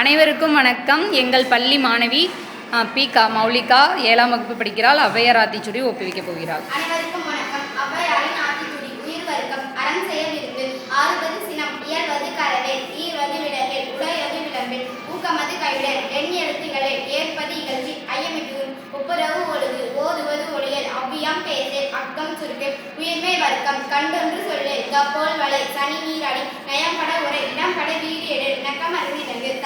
அனைவருக்கும் வணக்கம். எங்கள் பள்ளி மாணவி பி கா மௌலிகா ஏழாம் வகுப்பு படிக்கிறாள். ஔவையார் ஆத்திச்சுடி ஒப்புவிக்கப் போகிறாள். அனைவருக்கும் வர்க்கம். ஒப்புரவு ஒழுகு ஓதுவது ஒளியல். அக்கம் உயிர்மை வர்க்கம். கண்டொன்று சொல்லு. கப்போல் வளை சனி நீராடி நயம்பட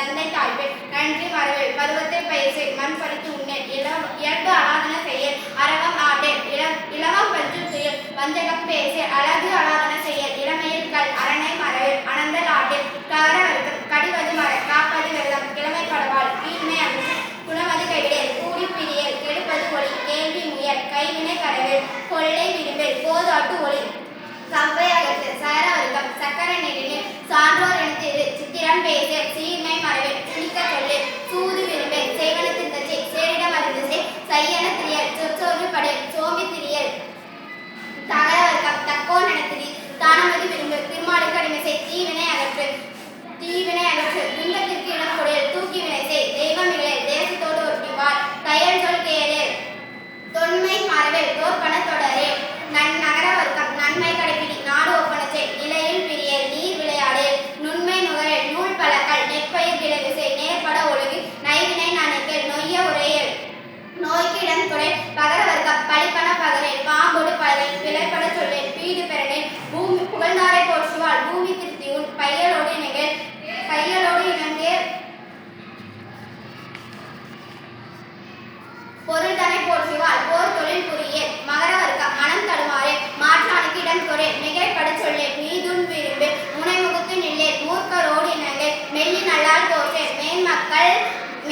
தந்தை தாழ்வில் நன்றி மறவேல் பருவத்தை பயிற்சி மண் பறித்து உண்ணேன். இளம் இயல்பு அலாதன செயல் அரவம் ஆட்டேன் இளம் இளவம் பஞ்சு துயல் வஞ்சகம் பேச. அழகு அலாதன செயல் இளமையில் கல் அரணை மறவேல் அனந்தல் ஆட்டேன் கவர வருத்தம் கடிவது மர காப்பது வெள்ளம் கிழமை படவாள். கீழ்மை அன்று குணமது கைவிடல் கூடி பிரியல் கெடுப்பது ஒளி. கேள்வி முயல். கைவினை கடவேல் கொள்ளை விரும்பல் போதாட்டு ஒளி. சவ்வை அகற்று சகர வர்க்கம் சக்கர நெடிலில் சான்றோர் எனது சித்திரம் பேசு.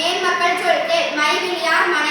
மேன்மக்கள் மேன்மக்கள் சொல்லே மைவிலியார் மனை